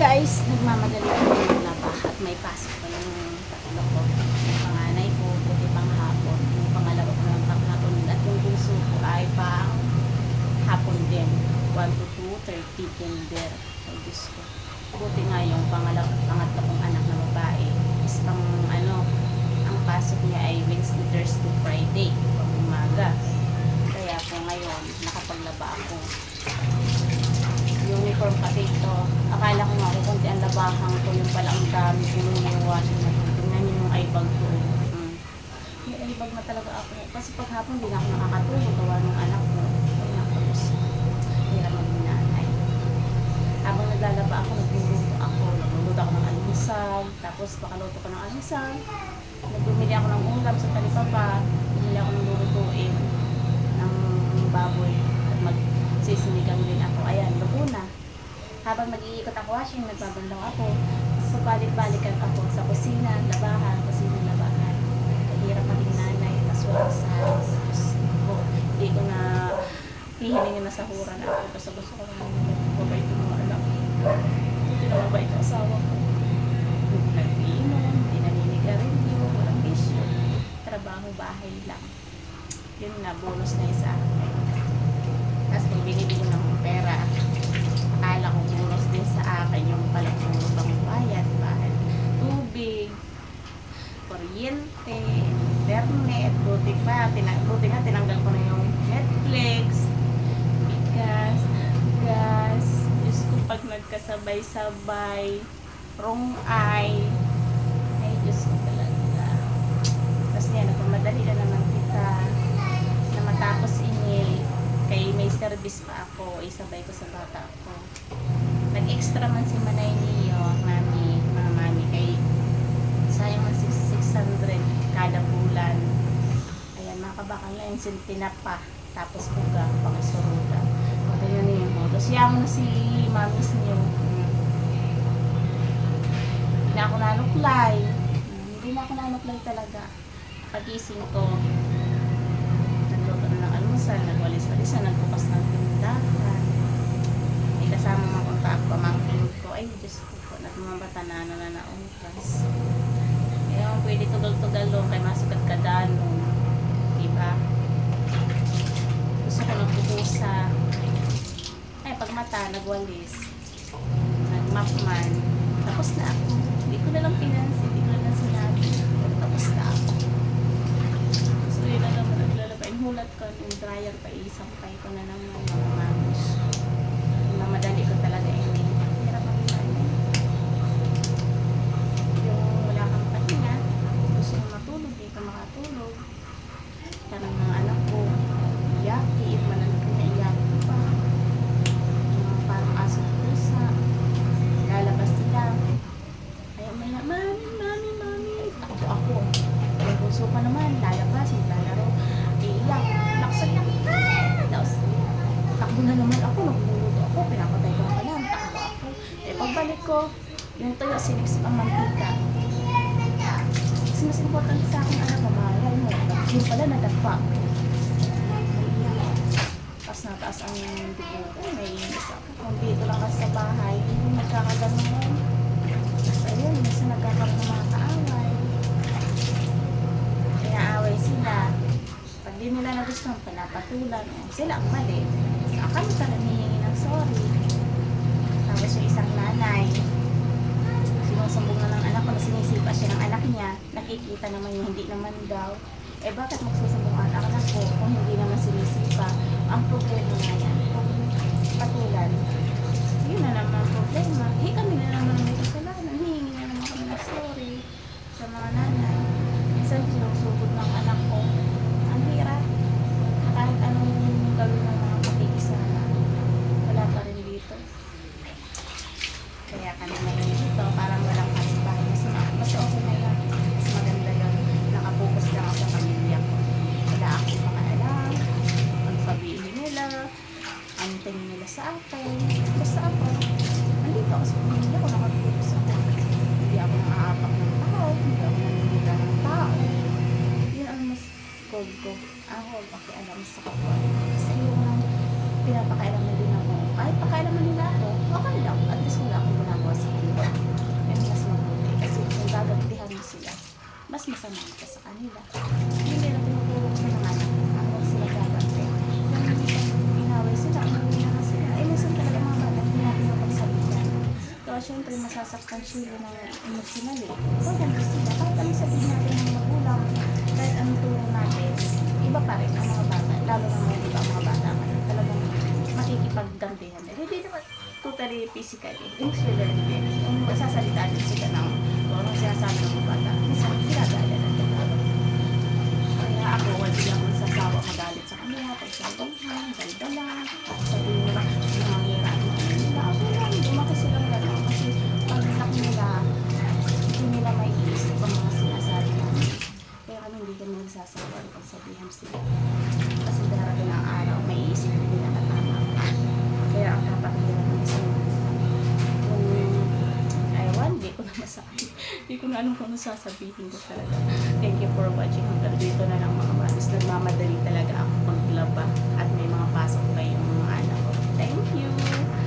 guys, nagmamadali ako ng laba at may pasok pa yung tatlo ko. Yung panganay ko, buti pang hapon. Yung pangalawa ko ng pang hapon. At yung bunso ko ay pang hapon din. 1 to 2, 30 kinder. Ay, Diyos ko. Buti nga yung pangalawa, pangatlo kong anak na babae is pang ano, ang pasok niya ay Wednesday, Thursday, Friday. Pang umaga. Kaya po ngayon, nakapaglaba ako pati ito. Akala ko nga kung konti ang labahan ko, yung pala ang dami pinuniwasin na ito. Tingnan niyo yung eyebag ko. Mm. May eyebag na talaga ako. Kasi pag hapon, hindi na ako nakakatulog. Gawa ng anak ko. Kaya tapos, hirap maging nanay. Habang naglalaba ako, nagluluto ako. Nagluluto ako ng almusal. Tapos, pakaluto ko ng almusal. Nagbumili ako ng ulam sa talipapa. Bumili ako ng lulutuin ng baboy. At magsisinigang din ako. Ayan, luto na. Habang nag-iikot ako washing, nagbabanlaw ako. Pabalik-balikan ako sa kusina, labahan, kusina, labahan. Kahirap maging nanay, wala sa ko, hindi ko na hihilingin na sahuran ako. Basta gusto ko naman mabait yung mga anak. Hindi na mabait ang asawa ko. Hindi nag-iinom, hindi naninigarilyo, walang bisyo. Trabaho, bahay lang. Yun nga, bonus na isa. Tapos pag binibili ng pera, akala ko bonus din sa akin yung palang pang bayad, bahay, tubig, kuryente, internet, buti pa, tinang, buti nga tinanggal ko na yung Netflix, bigas, gas, Diyos ko pag nagkasabay-sabay, wrong eye, ay Diyos ko talaga. Tapos yan, nagpamadali na naman kita na matapos ingil, kay may service pa ako, isabay ko sa bata ko. Nag-extra man si Manay niyo, mami, mga mami, kay sayang man 600 kada bulan. Ayan, mga kabakal na yung sintinap pa. Tapos puga, pakisuruga. O, ganyan na yun mo. Tapos yaman na si mamis niyo. Hindi na ako nanuklay. Hindi na ako nanuklay talaga. Pagising ko, nagluto na ng almusal, nagwalis-walis na, nagbukas ng tindahan. May kasama mga kontak, pamangkin ko. Ay, Diyos ko po, nagmamata na ano naungkas. Kaya kung pwede tugal-tugal lo, kay masukat ka dano. Diba? Gusto ko nagpupusa. Ay, pag mata, nagwalis. Nagmapman. Tapos na ako. Hindi ko na lang pinansin, hindi ko na lang sinabi. Tapos na ako. So yun na naman naglalaba. Yung hulat ko, yung dryer pa, isampay ko na naman mga mamis. Yung madali ko talaga yung hirap ang nanay. Yung wala kang pahinga, gusto mo matulog, di ka makatulog. Parang mga anak ko, yaki, manan ko na iyaki pa. Yung mga parang aso pusa, lalabas sila. Ayaw may na, mami, mami, mami. Takbo ako. Yung puso pa naman, lalabas, maglalaro. Iiyak, laksan lang. Tapos, takbo na naman ako, nagluluto ako, pinapatay ko pa lang, takbo ako. Eh, pagbalik ko, yung tuyo, sinips ang mantika. Kasi mas importante sa akin, anak, mamahalal mo. Yung pala, nadagpa. Tapos nataas ang dugo ko, naiinis ako. Kung dito lang kasi sa bahay, yung nagkakaganon. Tapos ayun, minsan nagkakaroon ng mga kaaway. Inaaway sila. Pag di nila nagustuhan, pinapatulan. Sila ang mali. Akala ka nanihingi ng sorry. Tapos yung isang nanay, sinusumbong na ng anak ko na sinisipa siya ng anak niya, nakikita naman yung hindi naman daw. Eh bakit magsusumbong ang anak ko kung hindi naman sinisipa? Ang problema nga yan, kung Saan kayo? Kasi saan ko? Nandito ako sa pamilya ko, nakapagpipos ako. Hindi ako nakaapak ng tao, hindi ako nanilita ng tao. Yun ang mas gold ko. Ang huwag pakialam sa kapwa. Sa iyo ko lang pinapakailam na din ako. Kahit pakailaman nila ako, okay lang. At least wala akong ginagawa sa kanila. Yung mas mabuti. Kasi kung gagantihan mo sila, mas masama ka sa kanila. Syempre, masasaktan sila ng emotionally. So, ganito sila. Kahit anong sabihin natin ng magulang, kahit anong tulong natin, iba pa rin ang mga bata. Lalo na mga iba mga bata ngayon. Talagang makikipaggantihan. Eh, Hindi naman totally physically, emotionally din. Kung magsasalita din sila ng kung anong sinasabi ng mga bata, minsan pagsasawa, pagsabihan sila. Kasi darating ang araw, may isip na nila na tama. Kaya ang dapat nila ng isip. Kung, aywan, di ko na masabi. di ko na alam kung ano masasabihin ko talaga. Thank you for watching. Hanggang dito na lang mga mamis. Nagmamadali talaga ako maglaba at may mga pasok pa yung mga anak ko. Thank you!